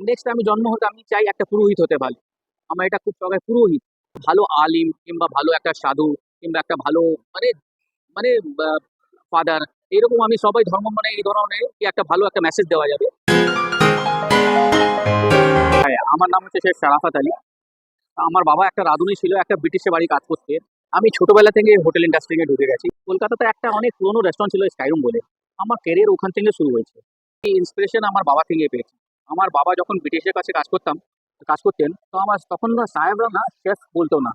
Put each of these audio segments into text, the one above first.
Next আমি জন্ম হতে আমি চাই একটা পুরোহিত হতে ভালো। আমার এটা খুব শখ পুরোহিত। ভালো আলিম কিংবা ভালো একটা সাধু কিংবা একটা ভালো মানে মানে ফাদার এরকম আমি সবাই ধর্ম মানে এই ধরনের কি একটা ভালো একটা মেসেজ দেওয়া যাবে। হ্যাঁ আমার নাম হচ্ছে শেখ শারাফাত আলী। আমার বাবা একটা রাঁধুনি ছিল, একটা ব্রিটিশের বাড়ি কাজ করতে। আমি ছোটবেলা থেকে হোটেল ইন্ডাস্ট্রিতে ঢুকে গেছি। কলকাতাতে একটা অনেক পুরনো রেস্টুরেন্ট ছিল স্কাইরুম বলে। আমার ক্যারিয়ার ওখান থেকে শুরু হয়েছে। এই ইন্সপিরেশন আমার বাবা থেকে পেয়েছি। আমার বাবা যখন ব্রিটিশের কাছে কাজ করতাম, কাজ করতেন, তো আমার তখন সাহেবরা না শেফ বলতো না।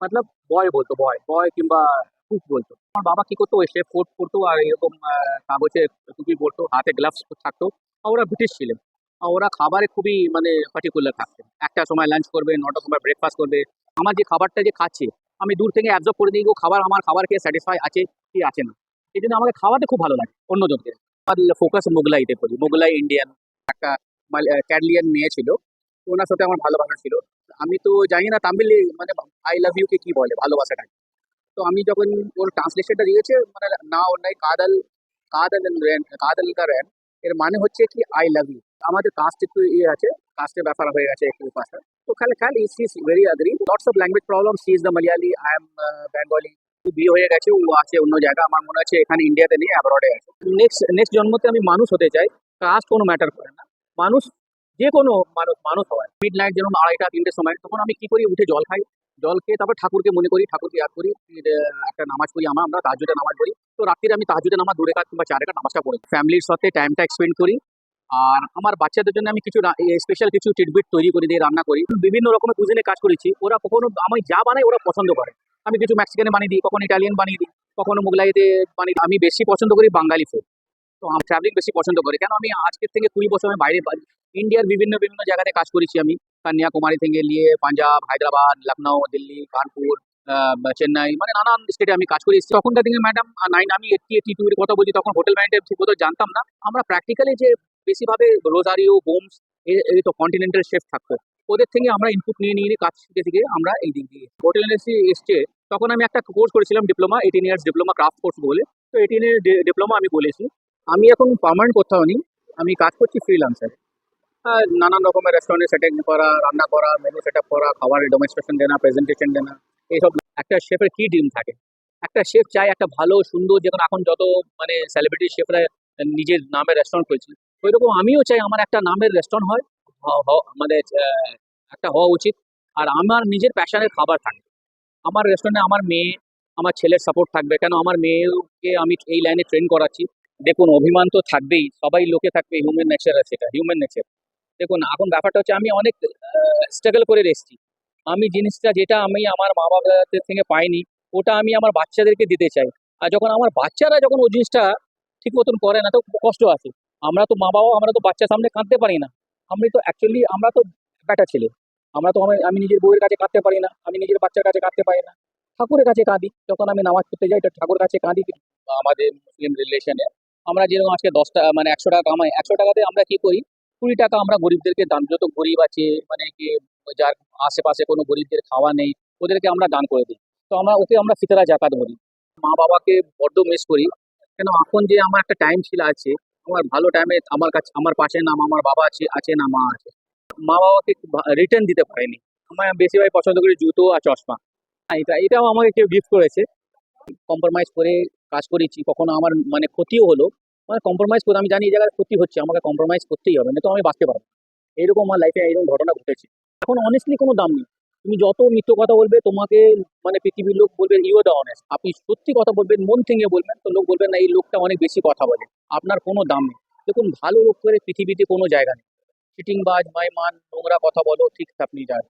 মতলব বয় বলতো বয় বয় কিংবা কুক বলতো। আমার বাবা কি করতো, ওই শেফ কোট করতো আর এরকম কাগজে টুপি পরতো, হাতে গ্লাভস থাকতো। আর ওরা ব্রিটিশ ছিলেন। আর ওরা খাবারে খুবই মানে পার্টিকুলার থাকতেন। একটা সময় লাঞ্চ করবে, নটার সময় ব্রেকফাস্ট করবে। আমার যে খাবারটা যে খাচ্ছে, আমি দূর থেকে অ্যাবজর্ব করে দিই খাবার, আমার খাবার খেয়ে স্যাটিসফাই আছে কি আছে না। এই জন্য আমাকে খাওয়াতে খুব ভালো লাগে অন্য জনকে আমার ফোকাস মোগলাইতে করি মোগলাই ইন্ডিয়ান একটা ক্যাডলিয়ান মেয়ে ছিল। ওনার সাথে আমার ভালোবাসা ছিল। আমি তো জানি না তামিল মানে আই লাভ ইউকে কি বলে ভালোবাসাটা তো আমি যখন ওর ট্রান্সলেশনটা দিয়েছে মানে না ওর নাই, কাদাল কাদাল কাদাল কা রেন, এর মানে হচ্ছে কি আই লাভ ইউ আমাদের কাস্ট একটু ইয়ে আছে কাস্টের ব্যাপার হয়ে গেছে একটু পাশে তো খালি খালি is is very agree lots of language problem she is the Malayali I am Bengali বিয়ে হয়ে গেছে, ও আছে অন্য জায়গা। আমার মনে হচ্ছে এখানে ইন্ডিয়াতে নেই অ্যাব্রডে আছে। নেক্সট নেক্সট জন্মতে আমি মানুষ হতে চাই। কাস্ট কোনো ম্যাটার করে না। মানুষ যে কোনো মানুষ মানুষ হয়। মিড নাইট যেমন আড়াইটা, তিনটের সময়, তখন আমি কি করি? উঠে জল খাই। জল খেয়ে তারপর ঠাকুরকে মনে করি, ঠাকুরকে ইয়াদ করি একটা নামাজ পড়ি আমরা আমরা তাহাজুদের নামাজ পড়ি। তো রাত্রিরে আমি তাহাজুদের নামাজ দূরে কাজ কিংবা চারে কাজ নামাজটা পড়ি। ফ্যামিলির সাথে টাইমটা এক্সপেন্ড করি। আর আমার বাচ্চাদের জন্য আমি কিছু স্পেশাল কিছু টিটবিট তৈরি করে দিয়ে রান্না করি। বিভিন্ন রকমের কুজিনে কাজ করেছি। ওরা কখনো, আমি যা বানাই ওরা পছন্দ করে। আমি কিছু মেক্সিকানে বানিয়ে দিই, কখনো ইটালিয়ান বানিয়ে দিই, কখনো মোগলাইতে বানিয়ে আমি বেশি পছন্দ করি বাঙালি ফুড তো আমি ট্রাভেলিং বেশি পছন্দ করি। কেন আমি আজকের থেকে কুড়ি বছর আমি বাইরে ইন্ডিয়ার বিভিন্ন বিভিন্ন জায়গাতে কাজ করেছি আমি। কন্যাকুমারী থেকে নিয়ে পাঞ্জাব, হায়দ্রাবাদ লখনৌ দিল্লি, কানপুর চেন্নাই মানে নানান স্টেটে আমি কাজ করি তখনকার দিনে ম্যাডাম নাইন আমি এইটটি এইটটি টু কথা বলছি, তখন হোটেল ম্যানেজার ঠিক মতো জানতাম না। আমরা প্র্যাকটিক্যালি যে বেশিভাবে রোজারিও বোমস এই তো কন্টিনেন্টাল শেফ থাকতো। ওদের থেকে আমরা ইনপুট নিয়ে নিয়ে কাজ শিখে শিখে আমরা এই দিক দিয়ে। হোটেল ইন্ডাস্ট্রি এসছে, তখন আমি একটা কোর্স করেছিলাম diploma eighteen years diploma craft course বলে। তো এইটিন ডিপ্লোমা আমি বলেছি। আমি এখন পার্মানেন্ট কোথাও নেই। আমি কাজ করছি ফ্রিলান্সার নানান রকমের রেস্টুরেন্টে সেটিং করা, রান্না করা মেনু সেট আপ করা, খাবারের ডেমনস্ট্রেশন দেনা প্রেজেন্টেশন দেনা, এইসব একটা শেফের কি ডিম থাকে? একটা শেফ চাই একটা ভালো, সুন্দর যেমন এখন যত মানে সেলিব্রিটি শেফরা নিজের নামের রেস্টুরেন্ট খুলছে, ওইরকম আমিও চাই আমার একটা নামের রেস্টুরেন্ট হয় মানে একটা হওয়া উচিত। আর আমার নিজের প্যাশনের খাবার থাকবে আমার রেস্টুরেন্টে আমার মেয়ে, আমার ছেলের সাপোর্ট থাকবে। কেন? আমার মেয়েকে আমি এই লাইনে ট্রেন করাচ্ছি। দেখুন, অভিমান তো থাকবেই, সবাই লোকে থাকবে হিউম্যান নেচার আছে এটা হিউম্যান নেচার দেখুন, এখন ব্যাপারটা হচ্ছে আমি অনেক স্ট্রাগল করে এসেছি। আমি জিনিসটা যেটা আমি আমার মা বাবাদের থেকে পাইনি, ওটা আমি আমার বাচ্চাদেরকে দিতে চাই। আর যখন আমার বাচ্চারা যখন ওই জিনিসটা ঠিক মতন করে না, তো কষ্ট আছে। আমরা তো মা বাবা আমরা তো বাচ্চার সামনে কাঁদতে পারি না। আমি তো অ্যাকচুয়ালি আমরা তো বেটা ছেলে। আমরা তো আমি নিজের বউয়ের কাছে কাঁদতে পারি না, আমি নিজের বাচ্চার কাছে কাঁদতে পারি না। ঠাকুরের কাছে কাঁদি, যখন আমি নামাজ পড়তে যাই, তো ঠাকুরের কাছে কাঁদি। আমাদের মুসলিম রিলেশনে আমরা যেরকম আজকে দশ টাকা মানে একশো টাকা কামাই একশো টাকাতে আমরা কি করি? কুড়ি টাকা আমরা গরিবদেরকে দান যত গরিব আছে মানে কি যার আশেপাশে কোনো গরিবদের খাওয়া নেই ওদেরকে আমরা দান করে দিই। তো আমরা ওকে আমরা ফিতরা জাকাত বলি। মা বাবাকে বড্ড মিস করি। কেন এখন যে আমার একটা টাইম ছিল আছে আমার ভালো টাইমে আমার কাছে আমার পাশে না আমার বাবা আছে আছে না মা আছে। মা বাবাকে রিটার্ন দিতে পারেনি। আমার বেশিরভাগ পছন্দ করি জুতো আর চশমা। হ্যাঁ, এটা এটাও আমাকে কেউ গিফট করেছে। কম্প্রোমাইজ করে কাজ করেছি, কখনো আমার মানে ক্ষতিও হলো। মানে কম্প্রোমাইজ করে, আমি জানি এই জায়গায় ক্ষতি হচ্ছে, আমাকে কম্প্রোমাইজ করতেই হবে না তো আমি বাঁচতে পারব। না। এরকম আমার লাইফে এরকম ঘটনা ঘটেছে। এখন অনেস্টলি কোনো দাম নেই। তুমি যত মিথ্য কথা বলবে, তোমাকে মানে পৃথিবীর লোক বলবে ইউ দ্য অনেস্ট আপনি সত্যি কথা বলবেন, মন থেকে বলবেন, তো লোক বলবেন না, এই লোকটা অনেক বেশি কথা বলে। আপনার কোনো দাম নেই। দেখুন, ভালো লোক করে পৃথিবীতে কোনো জায়গা নেই। চিটিংবাজ, মাইমান, নোংরা কথা বলো, ঠিক আপনি যান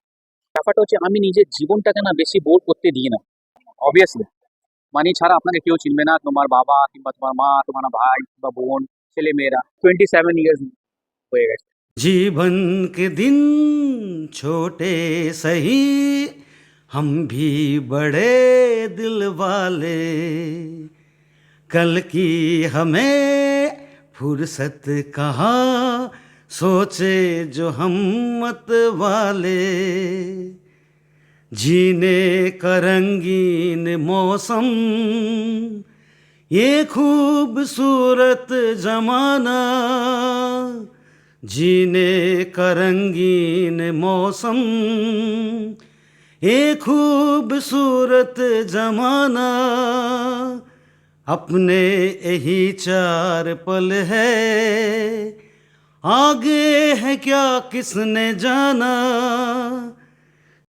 ব্যাপারটা হচ্ছে, আমি নিজের জীবনটাকে না বেশি বোর করতে দিই না। অবভিয়াসলি মানি ছাড়া আপনাকে কেউ চিনবে না তোমার বাবা কিংবা তোমার মা তোমার ভাই কিংবা বোন ছেলে মেয়েরা টোয়েন্টি সেভেন ইয়ার্স হয়ে গেছে जीवन के दिन छोटे सही हम भी बड़े दिल वाले कल की हमें फुर्सत कहाँ सोचे जो हम मत वाले जीने का रंगीन मौसम, ये खूबसूरत जमाना, जीने का रंगीन मौसम, ये खूबसूरत जमाना, अपने यही चार पल है। आगे है क्या किसने जाना?